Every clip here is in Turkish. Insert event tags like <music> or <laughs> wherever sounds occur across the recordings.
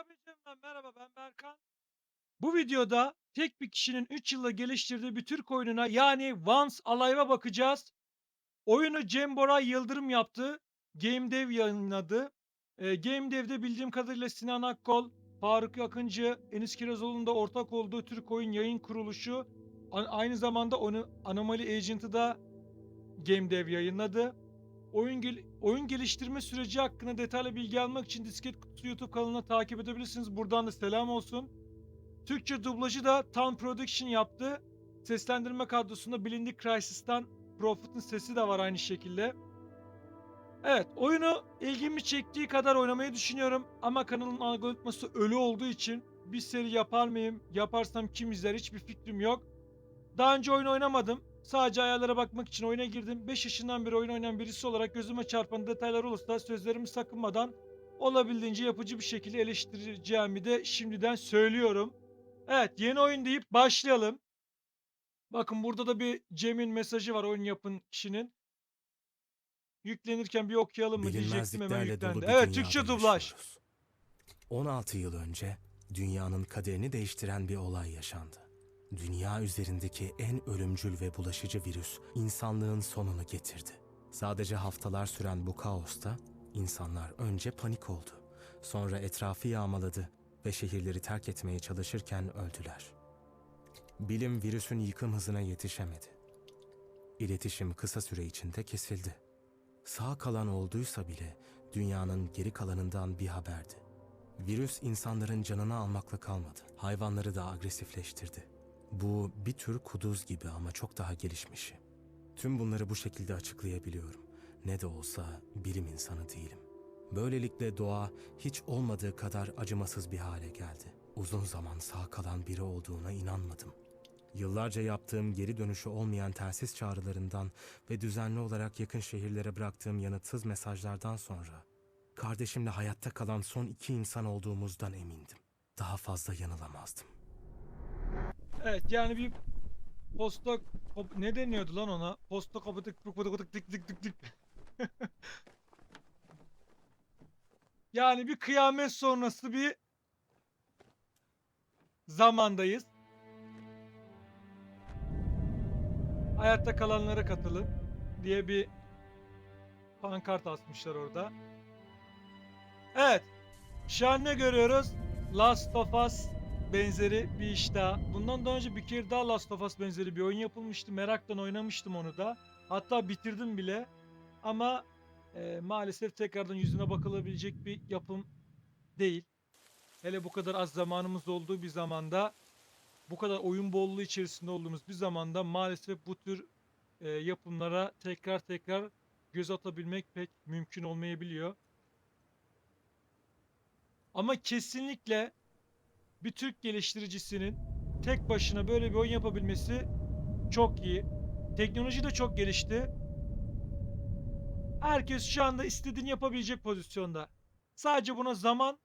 abicimden merhaba ben Berkan. Bu videoda tek bir kişinin 3 yılda geliştirdiği bir Türk oyununa yani Once Alive'a bakacağız. Oyunu Cem Boray Yıldırım yaptı. Game Dev yayınladı. Ee, Game Dev'de bildiğim kadarıyla Sinan Akkol, Faruk Akıncı, Enis Kirazoğlu'nun da ortak olduğu Türk oyun yayın kuruluşu. Aynı zamanda onu Anomaly Agent'ı da Game Dev yayınladı. Oyun gel- oyun geliştirme süreci hakkında detaylı bilgi almak için Disket Kutusu YouTube kanalına takip edebilirsiniz. Buradan da selam olsun. Türkçe dublajı da Town Production yaptı. Seslendirme kadrosunda bilindik Crysis'tan Profit'in sesi de var aynı şekilde. Evet, oyunu ilgimi çektiği kadar oynamayı düşünüyorum ama kanalın algoritması ölü olduğu için bir seri yapar mıyım? Yaparsam kim izler hiçbir fikrim yok. Daha önce oyun oynamadım. Sadece ayarlara bakmak için oyuna girdim. 5 yaşından beri oyun oynayan birisi olarak gözüme çarpan detaylar olursa sözlerimi sakınmadan olabildiğince yapıcı bir şekilde eleştireceğimi de şimdiden söylüyorum. Evet yeni oyun deyip başlayalım. Bakın burada da bir Cem'in mesajı var oyun yapın kişinin. Yüklenirken bir okuyalım mı diyecektim hemen yüklendi. Evet Türkçe dublaj. yaşıyoruz. 16 yıl önce dünyanın kaderini değiştiren bir olay yaşandı. Dünya üzerindeki en ölümcül ve bulaşıcı virüs insanlığın sonunu getirdi. Sadece haftalar süren bu kaosta insanlar önce panik oldu. Sonra etrafı yağmaladı ve şehirleri terk etmeye çalışırken öldüler. Bilim virüsün yıkım hızına yetişemedi. İletişim kısa süre içinde kesildi. Sağ kalan olduysa bile dünyanın geri kalanından bir haberdi. Virüs insanların canını almakla kalmadı. Hayvanları da agresifleştirdi. Bu bir tür kuduz gibi ama çok daha gelişmişi. Tüm bunları bu şekilde açıklayabiliyorum. Ne de olsa bilim insanı değilim. Böylelikle doğa hiç olmadığı kadar acımasız bir hale geldi. Uzun zaman sağ kalan biri olduğuna inanmadım. Yıllarca yaptığım geri dönüşü olmayan telsiz çağrılarından ve düzenli olarak yakın şehirlere bıraktığım yanıtsız mesajlardan sonra kardeşimle hayatta kalan son iki insan olduğumuzdan emindim. Daha fazla yanılamazdım. Evet yani bir posta ne deniyordu lan ona? Posta kapatık tık tık tık tık tık tık tık. Yani bir kıyamet sonrası bir zamandayız. Hayatta kalanlara katılın diye bir pankart asmışlar orada. Evet. Şu an ne görüyoruz? Last of Us benzeri bir iş daha. Bundan daha önce bir kere daha Last of Us benzeri bir oyun yapılmıştı. Meraktan oynamıştım onu da. Hatta bitirdim bile. Ama e, maalesef tekrardan yüzüne bakılabilecek bir yapım değil. Hele bu kadar az zamanımız olduğu bir zamanda bu kadar oyun bolluğu içerisinde olduğumuz bir zamanda maalesef bu tür e, yapımlara tekrar tekrar göz atabilmek pek mümkün olmayabiliyor. Ama kesinlikle bir Türk geliştiricisinin tek başına böyle bir oyun yapabilmesi çok iyi. Teknoloji de çok gelişti. Herkes şu anda istediğini yapabilecek pozisyonda. Sadece buna zaman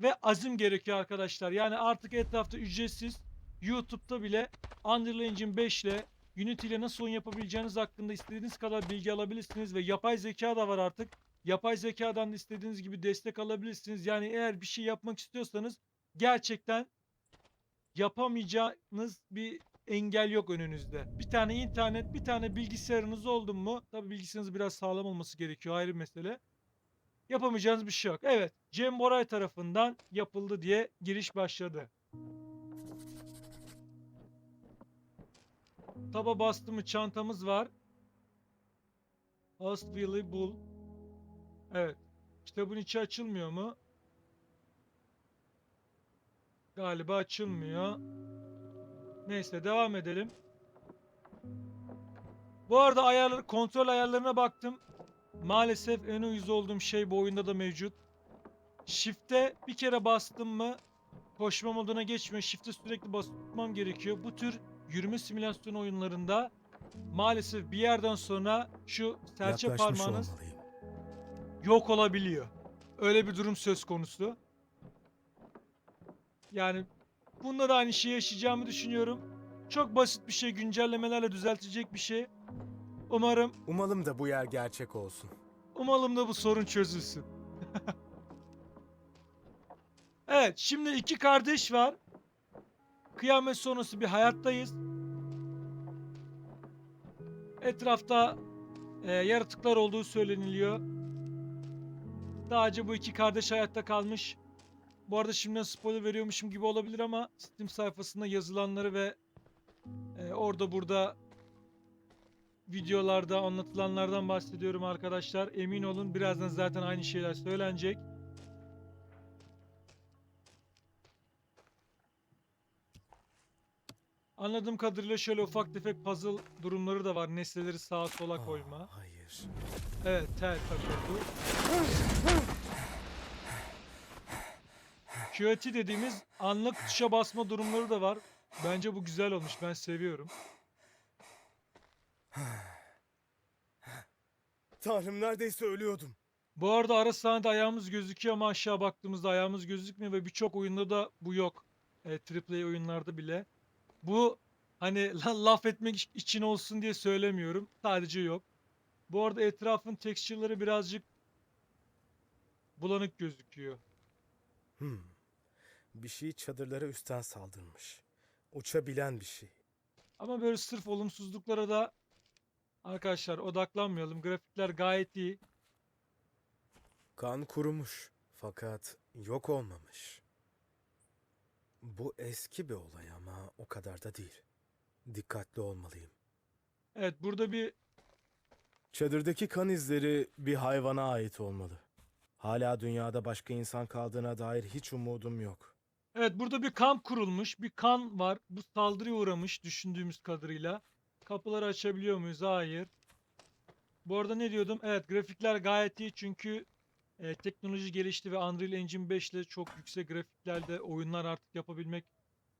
ve azim gerekiyor arkadaşlar. Yani artık etrafta ücretsiz YouTube'da bile Unreal Engine 5 ile Unity ile nasıl oyun yapabileceğiniz hakkında istediğiniz kadar bilgi alabilirsiniz ve yapay zeka da var artık. Yapay zekadan da istediğiniz gibi destek alabilirsiniz. Yani eğer bir şey yapmak istiyorsanız gerçekten yapamayacağınız bir engel yok önünüzde. Bir tane internet, bir tane bilgisayarınız oldu mu? Tabii bilgisayarınız biraz sağlam olması gerekiyor ayrı bir mesele. Yapamayacağınız bir şey yok. Evet, Cem Boray tarafından yapıldı diye giriş başladı. Taba bastı mı çantamız var. Host Willy Bull. Evet. Kitabın içi açılmıyor mu? Galiba açılmıyor. Neyse devam edelim. Bu arada ayarları, kontrol ayarlarına baktım. Maalesef en uyuz olduğum şey bu oyunda da mevcut. Shift'e bir kere bastım mı koşma moduna geçmiyor. Shift'e sürekli basmam gerekiyor. Bu tür yürüme simülasyon oyunlarında maalesef bir yerden sonra şu serçe Yaklaşmış parmağınız olmalıyım. yok olabiliyor. Öyle bir durum söz konusu. Yani bunda da aynı şeyi yaşayacağımı düşünüyorum. Çok basit bir şey, güncellemelerle düzeltecek bir şey. Umarım, Umalım da bu yer gerçek olsun. umalım da bu sorun çözülsün. <laughs> Evet şimdi iki kardeş var. Kıyamet sonrası bir hayattayız. Etrafta e, yaratıklar olduğu söyleniliyor. Sadece bu iki kardeş hayatta kalmış. Bu arada şimdiden spoiler veriyormuşum gibi olabilir ama Steam sayfasında yazılanları ve e, orada burada videolarda anlatılanlardan bahsediyorum arkadaşlar. Emin olun birazdan zaten aynı şeyler söylenecek. Anladığım kadarıyla şöyle ufak tefek puzzle durumları da var. Nesneleri sağa sola koyma. Aa, hayır. Evet tel takıldı. QWERTY dediğimiz anlık tuşa basma durumları da var. Bence bu güzel olmuş. Ben seviyorum. Tanrım neredeyse ölüyordum. Bu arada ara sahnede ayağımız gözüküyor ama aşağı baktığımızda ayağımız gözükmüyor ve birçok oyunda da bu yok. E, AAA oyunlarda bile. Bu hani <laughs> la- laf etmek için olsun diye söylemiyorum. Sadece yok. Bu arada etrafın texture'ları birazcık bulanık gözüküyor. Hmm. Bir şey çadırlara üstten saldırmış. Uçabilen bir şey. Ama böyle sırf olumsuzluklara da arkadaşlar odaklanmayalım. Grafikler gayet iyi. Kan kurumuş fakat yok olmamış. Bu eski bir olay ama o kadar da değil. Dikkatli olmalıyım. Evet burada bir Çadırdaki kan izleri bir hayvana ait olmalı. Hala dünyada başka insan kaldığına dair hiç umudum yok. Evet burada bir kamp kurulmuş. Bir kan var. Bu saldırıya uğramış düşündüğümüz kadarıyla. Kapıları açabiliyor muyuz? Hayır. Bu arada ne diyordum? Evet grafikler gayet iyi çünkü e, teknoloji gelişti ve Unreal Engine 5 ile çok yüksek grafiklerde oyunlar artık yapabilmek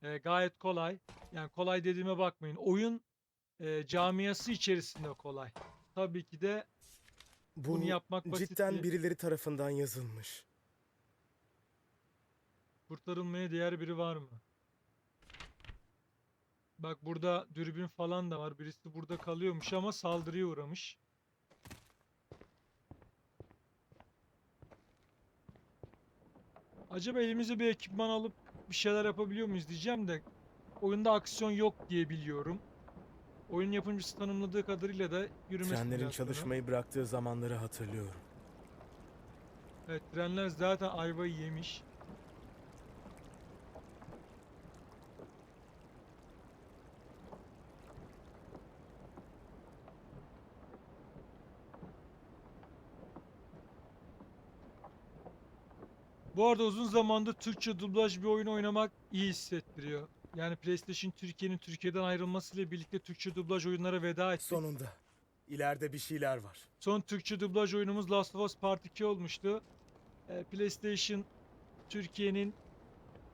e, gayet kolay. Yani kolay dediğime bakmayın. Oyun e, camiası içerisinde kolay. Tabii ki de Bu Bunu yapmak basit cidden değil. birileri tarafından yazılmış. Kurtarılmaya değer biri var mı? Bak burada dürbün falan da var. Birisi burada kalıyormuş ama saldırıya uğramış. Acaba elimize bir ekipman alıp bir şeyler yapabiliyor muyuz diyeceğim de oyunda aksiyon yok diye biliyorum. Oyun yapımcısı tanımladığı kadarıyla da yürüme Trenlerin çalışmayı bıraktığı zamanları hatırlıyorum. Evet trenler zaten ayvayı yemiş. Bu arada uzun zamandır Türkçe dublaj bir oyun oynamak iyi hissettiriyor. Yani PlayStation Türkiye'nin Türkiye'den ayrılmasıyla birlikte Türkçe dublaj oyunlara veda etti. Sonunda. İleride bir şeyler var. Son Türkçe dublaj oyunumuz Last of Us Part 2 olmuştu. Ee, PlayStation Türkiye'nin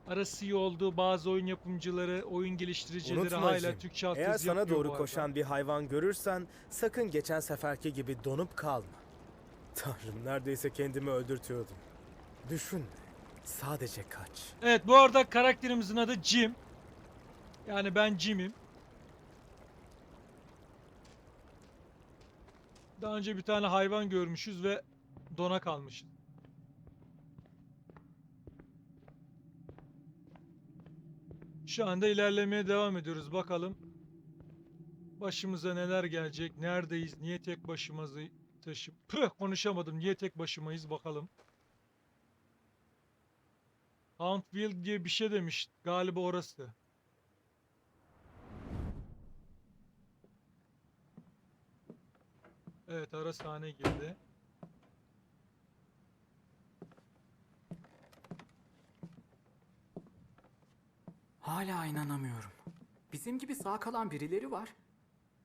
arası iyi olduğu bazı oyun yapımcıları, oyun geliştiricileri Unutma hala Jim, Türkçe alt Eğer sana yapıyor bu doğru arada. koşan bir hayvan görürsen sakın geçen seferki gibi donup kalma. Tanrım neredeyse kendimi öldürtüyordum. Düşün. Sadece kaç. Evet bu arada karakterimizin adı Jim. Yani ben Jim'im. Daha önce bir tane hayvan görmüşüz ve dona kalmışız. Şu anda ilerlemeye devam ediyoruz. Bakalım başımıza neler gelecek? Neredeyiz? Niye tek başımızı taşı... Püh konuşamadım. Niye tek başımayız? Bakalım. Huntville diye bir şey demiş. Galiba orası. Evet ara sahne girdi. Hala inanamıyorum. Bizim gibi sağ kalan birileri var.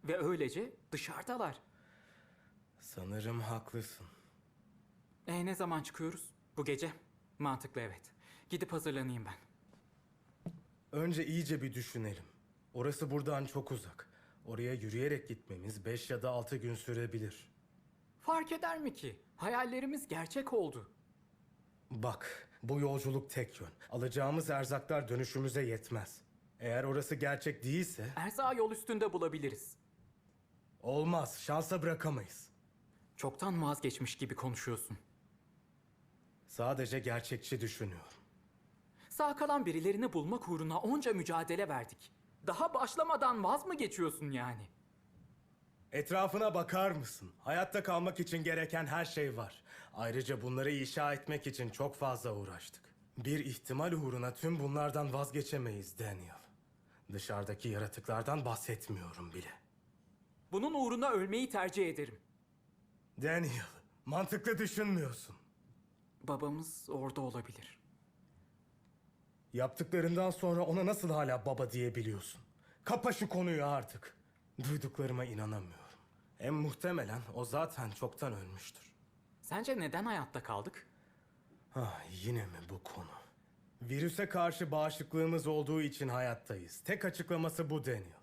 Ve öylece dışarıdalar. Sanırım haklısın. E ne zaman çıkıyoruz? Bu gece. Mantıklı evet. Gidip hazırlanayım ben. Önce iyice bir düşünelim. Orası buradan çok uzak. Oraya yürüyerek gitmemiz 5 ya da 6 gün sürebilir. Fark eder mi ki? Hayallerimiz gerçek oldu. Bak, bu yolculuk tek yön. Alacağımız erzaklar dönüşümüze yetmez. Eğer orası gerçek değilse Erzağı yol üstünde bulabiliriz. olmaz, şansa bırakamayız. Çoktan vazgeçmiş gibi konuşuyorsun. Sadece gerçekçi düşünüyorum. Sağ kalan birilerini bulmak uğruna onca mücadele verdik. Daha başlamadan vaz mı geçiyorsun yani? Etrafına bakar mısın? Hayatta kalmak için gereken her şey var. Ayrıca bunları inşa etmek için çok fazla uğraştık. Bir ihtimal uğruna tüm bunlardan vazgeçemeyiz Daniel. Dışarıdaki yaratıklardan bahsetmiyorum bile. Bunun uğruna ölmeyi tercih ederim. Daniel, mantıklı düşünmüyorsun. Babamız orada olabilir. Yaptıklarından sonra ona nasıl hala baba diyebiliyorsun? Kapa şu konuyu artık. Duyduklarıma inanamıyorum. Hem muhtemelen o zaten çoktan ölmüştür. Sence neden hayatta kaldık? Ah yine mi bu konu? Virüse karşı bağışıklığımız olduğu için hayattayız. Tek açıklaması bu Daniel.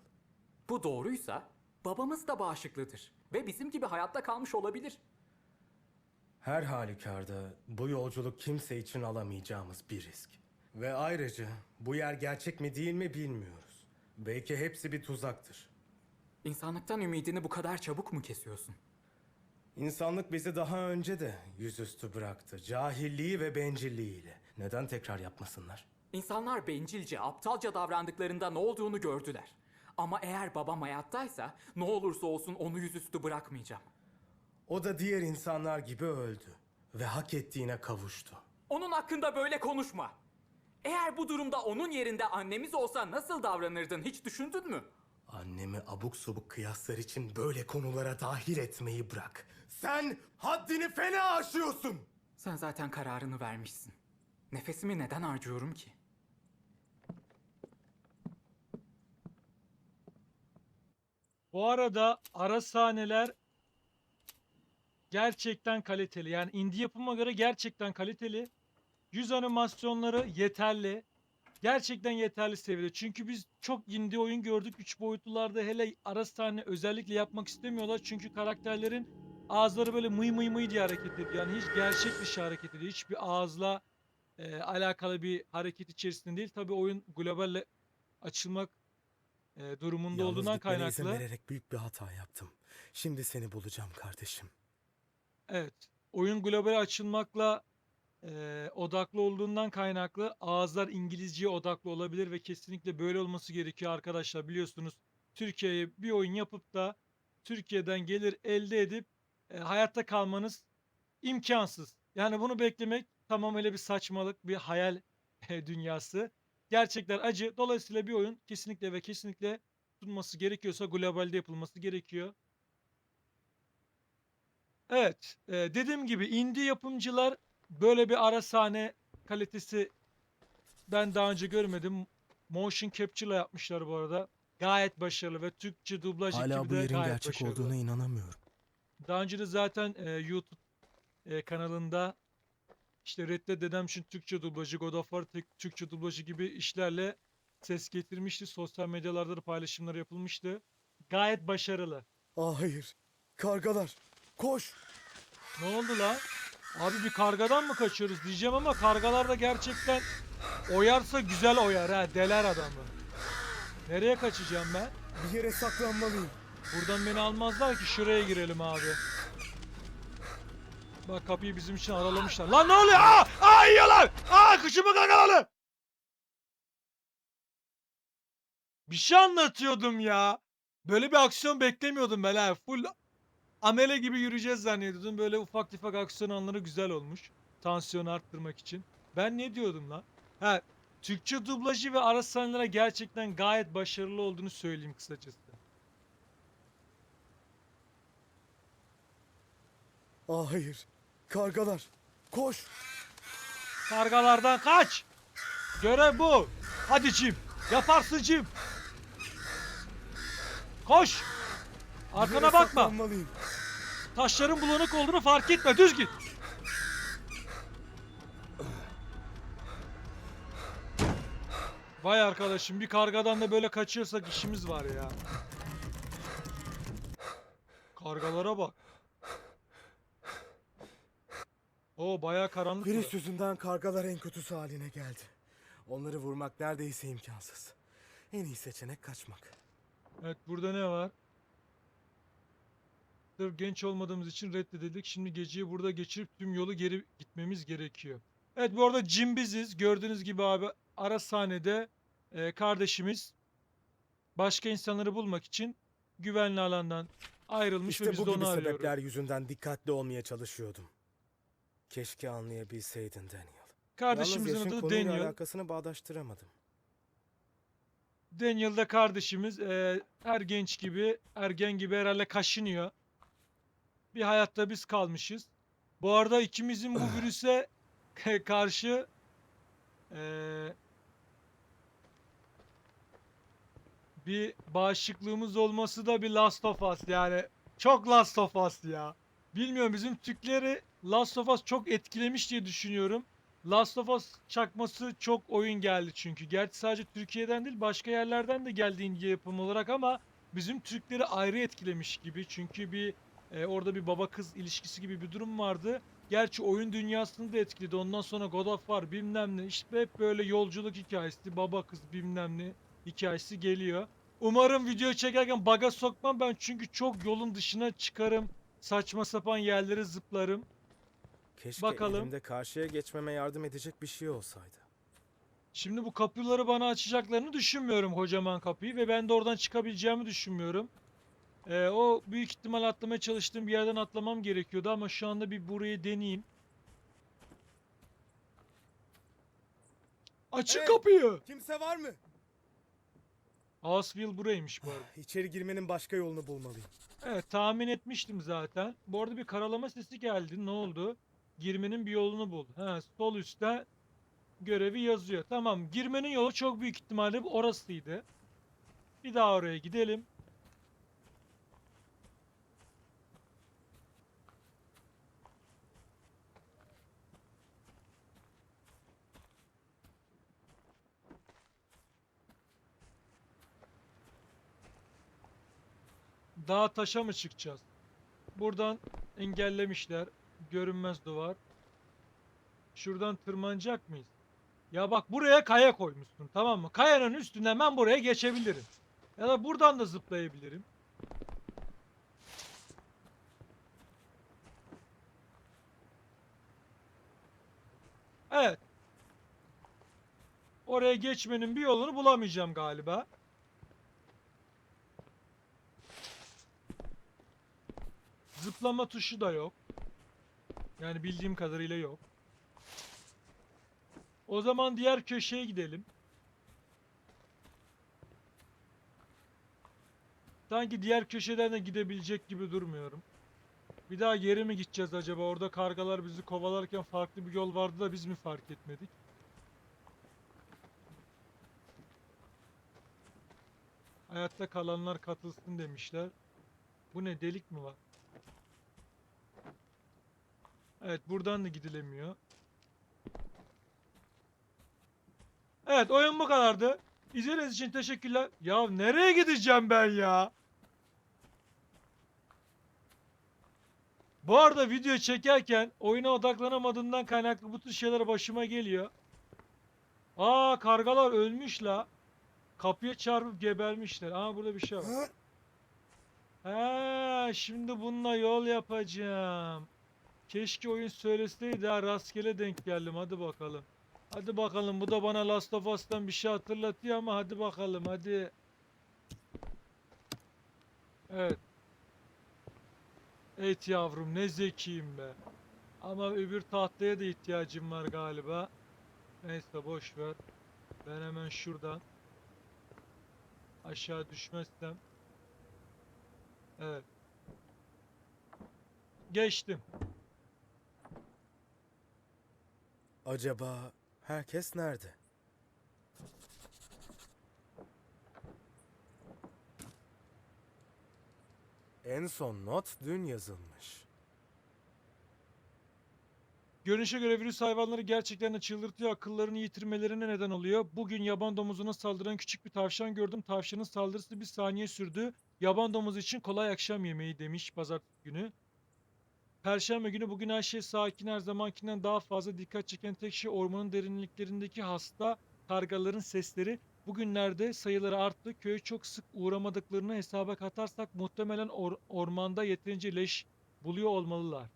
Bu doğruysa babamız da bağışıklıdır ve bizim gibi hayatta kalmış olabilir. Her halükarda bu yolculuk kimse için alamayacağımız bir risk. Ve ayrıca bu yer gerçek mi değil mi bilmiyoruz. Belki hepsi bir tuzaktır. İnsanlıktan ümidini bu kadar çabuk mu kesiyorsun? İnsanlık bizi daha önce de yüzüstü bıraktı. Cahilliği ve bencilliğiyle. Neden tekrar yapmasınlar? İnsanlar bencilce, aptalca davrandıklarında ne olduğunu gördüler. Ama eğer babam hayattaysa ne olursa olsun onu yüzüstü bırakmayacağım. O da diğer insanlar gibi öldü. Ve hak ettiğine kavuştu. Onun hakkında böyle konuşma. Eğer bu durumda onun yerinde annemiz olsa nasıl davranırdın hiç düşündün mü? Annemi abuk subuk kıyaslar için böyle konulara dahil etmeyi bırak. Sen haddini fena aşıyorsun. Sen zaten kararını vermişsin. Nefesimi neden harcıyorum ki? Bu arada ara sahneler gerçekten kaliteli. Yani indie yapıma göre gerçekten kaliteli. Yüz animasyonları yeterli. Gerçekten yeterli seviyede. Çünkü biz çok indie oyun gördük. 3 boyutlularda hele ara sahne özellikle yapmak istemiyorlar. Çünkü karakterlerin ağızları böyle mıy mıy mıy diye hareket ediyor. Yani hiç gerçek dışı hareket ediyor. Hiçbir ağızla e, alakalı bir hareket içerisinde değil. Tabii oyun globalle açılmak e, durumunda olduğundan gitmene izin kaynaklı. vererek büyük bir hata yaptım. Şimdi seni bulacağım kardeşim. Evet. Oyun global açılmakla eee, odaklı olduğundan kaynaklı ağızlar İngilizceye odaklı olabilir ve kesinlikle böyle olması gerekiyor arkadaşlar. Biliyorsunuz Türkiye'ye bir oyun yapıp da Türkiye'den gelir elde edip e, hayatta kalmanız imkansız. Yani bunu beklemek tamamıyla bir saçmalık, bir hayal <laughs> dünyası. Gerçekler acı. Dolayısıyla bir oyun kesinlikle ve kesinlikle tutulması gerekiyorsa globalde yapılması gerekiyor. Evet, e, dediğim gibi indie yapımcılar böyle bir ara sahne kalitesi ben daha önce görmedim. Motion capture'la yapmışlar bu arada. Gayet başarılı ve Türkçe dublaj Hala ekibi bu de yerin gayet gerçek başarılı. olduğuna inanamıyorum. Daha önce de zaten e, YouTube e, kanalında işte Red Dead Redemption Türkçe dublajı, God of War Türkçe dublajı gibi işlerle ses getirmişti. Sosyal medyalarda da paylaşımlar yapılmıştı. Gayet başarılı. Ah hayır. Kargalar. Koş. Ne oldu lan? Abi bir kargadan mı kaçıyoruz diyeceğim ama kargalar da gerçekten oyarsa güzel oyar ha deler adamı. Nereye kaçacağım ben? Bir yere saklanmalıyım. Buradan beni almazlar ki şuraya girelim abi. Bak kapıyı bizim için aralamışlar. Lan ne oluyor? Aa! Aa yiyorlar! Aa kuşumu kakaladı! Bir şey anlatıyordum ya. Böyle bir aksiyon beklemiyordum ben ha. Full amele gibi yürüyeceğiz zannediyordum. Böyle ufak tefek aksiyon anları güzel olmuş. Tansiyonu arttırmak için. Ben ne diyordum lan? Ha, Türkçe dublajı ve ara sahneler gerçekten gayet başarılı olduğunu söyleyeyim kısacası. Ah hayır. Kargalar. Koş. Kargalardan kaç. Görev bu. Hadi Cim. Yaparsın Cim. Koş. Arkana bakma. Saklanmalıyım. Taşların bulanık olduğunu fark etme. Düz git. Vay arkadaşım bir kargadan da böyle kaçıyorsak işimiz var ya. Kargalara bak. Oo bayağı karanlık. Virüs yüzünden kargalar en kötüsü haline geldi. Onları vurmak neredeyse imkansız. En iyi seçenek kaçmak. Evet burada ne var? Sırf genç olmadığımız için reddedildik. Şimdi geceyi burada geçirip tüm yolu geri gitmemiz gerekiyor. Evet bu arada cimbiziz. Gördüğünüz gibi abi ara sahnede e, kardeşimiz başka insanları bulmak için güvenli alandan ayrılmış ve İşte biz bu de gibi onu arıyoruz. sebepler yüzünden dikkatli olmaya çalışıyordum. Keşke anlayabilseydin Daniel. Yalnız Kardeşimizin yaşın adı konuyla Daniel. alakasını bağdaştıramadım. Daniel da kardeşimiz e, her genç gibi, ergen gibi herhalde kaşınıyor. Bir hayatta biz kalmışız. Bu arada ikimizin bu <sighs> virüse karşı e, bir bağışıklığımız olması da bir Last of Us yani. Çok Last of Us ya. Bilmiyorum bizim Türkleri Last of Us çok etkilemiş diye düşünüyorum. Last of Us çakması çok oyun geldi çünkü. Gerçi sadece Türkiye'den değil başka yerlerden de geldi ince yapım olarak ama bizim Türkleri ayrı etkilemiş gibi. Çünkü bir e, orada bir baba kız ilişkisi gibi bir durum vardı. Gerçi oyun dünyasını da etkiledi. Ondan sonra God of War bilmem ne işte hep böyle yolculuk hikayesi, baba kız bilmem ne hikayesi geliyor. Umarım video çekerken baga sokmam ben çünkü çok yolun dışına çıkarım. Saçma sapan yerlere zıplarım. Keşke Bakalım. elimde karşıya geçmeme yardım edecek bir şey olsaydı. Şimdi bu kapıları bana açacaklarını düşünmüyorum kocaman kapıyı ve ben de oradan çıkabileceğimi düşünmüyorum. Ee, o büyük ihtimal atlamaya çalıştığım bir yerden atlamam gerekiyordu ama şu anda bir burayı deneyeyim. Açın Hey! kapıyı. Kimse var mı? Houseville buraymış bu arada. İçeri girmenin başka yolunu bulmalıyım. Evet tahmin etmiştim zaten. Bu arada bir karalama sesi geldi. Ne oldu? Girmenin bir yolunu bul. Ha, sol üstte görevi yazıyor. Tamam girmenin yolu çok büyük ihtimalle orasıydı. Bir daha oraya gidelim. Dağa taşa mı çıkacağız? Buradan engellemişler. Görünmez duvar. Şuradan tırmanacak mıyız? Ya bak buraya kaya koymuşsun tamam mı? Kayanın üstünden ben buraya geçebilirim. Ya da buradan da zıplayabilirim. Evet. Oraya geçmenin bir yolunu bulamayacağım galiba. Zıplama tuşu da yok. Yani bildiğim kadarıyla yok. O zaman diğer köşeye gidelim. Sanki diğer köşeden de gidebilecek gibi durmuyorum. Bir daha geri mi gideceğiz acaba? Orada kargalar bizi kovalarken farklı bir yol vardı da biz mi fark etmedik? Hayatta kalanlar katılsın demişler. Bu ne delik mi var? Evet buradan da gidilemiyor. Evet oyun bu kadardı. İzlediğiniz için teşekkürler. Ya nereye gideceğim ben ya? Bu arada video çekerken oyuna odaklanamadığımdan kaynaklı bu tür şeyler başıma geliyor. Aa kargalar ölmüş la. Kapıya çarpıp gebermişler. Aa burada bir şey var. Ha, şimdi bununla yol yapacağım. Keşke oyun söyleseydi ha rastgele denk geldim hadi bakalım. Hadi bakalım bu da bana Last of Us'tan bir şey hatırlatıyor ama hadi bakalım hadi. Evet. Evet yavrum ne zekiyim be. Ama öbür tahtaya da ihtiyacım var galiba. Neyse boş ver. Ben hemen şuradan aşağı düşmezsem. Evet. Geçtim. Acaba herkes nerede? En son not dün yazılmış. Görünüşe göre virüs hayvanları gerçekten de çıldırtıyor, akıllarını yitirmelerine neden oluyor. Bugün yaban domuzuna saldıran küçük bir tavşan gördüm. Tavşanın saldırısı bir saniye sürdü. Yaban domuzu için kolay akşam yemeği demiş pazartesi günü. Perşembe günü bugün her şey sakin her zamankinden daha fazla dikkat çeken tek şey ormanın derinliklerindeki hasta kargaların sesleri. Bugünlerde sayıları arttı. Köye çok sık uğramadıklarını hesaba katarsak muhtemelen or- ormanda yeterince leş buluyor olmalılar.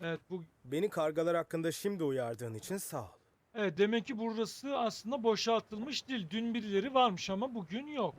Evet bu Beni kargalar hakkında şimdi uyardığın için sağ ol. evet demek ki burası aslında boşaltılmış değil. Dün birileri varmış ama bugün yok.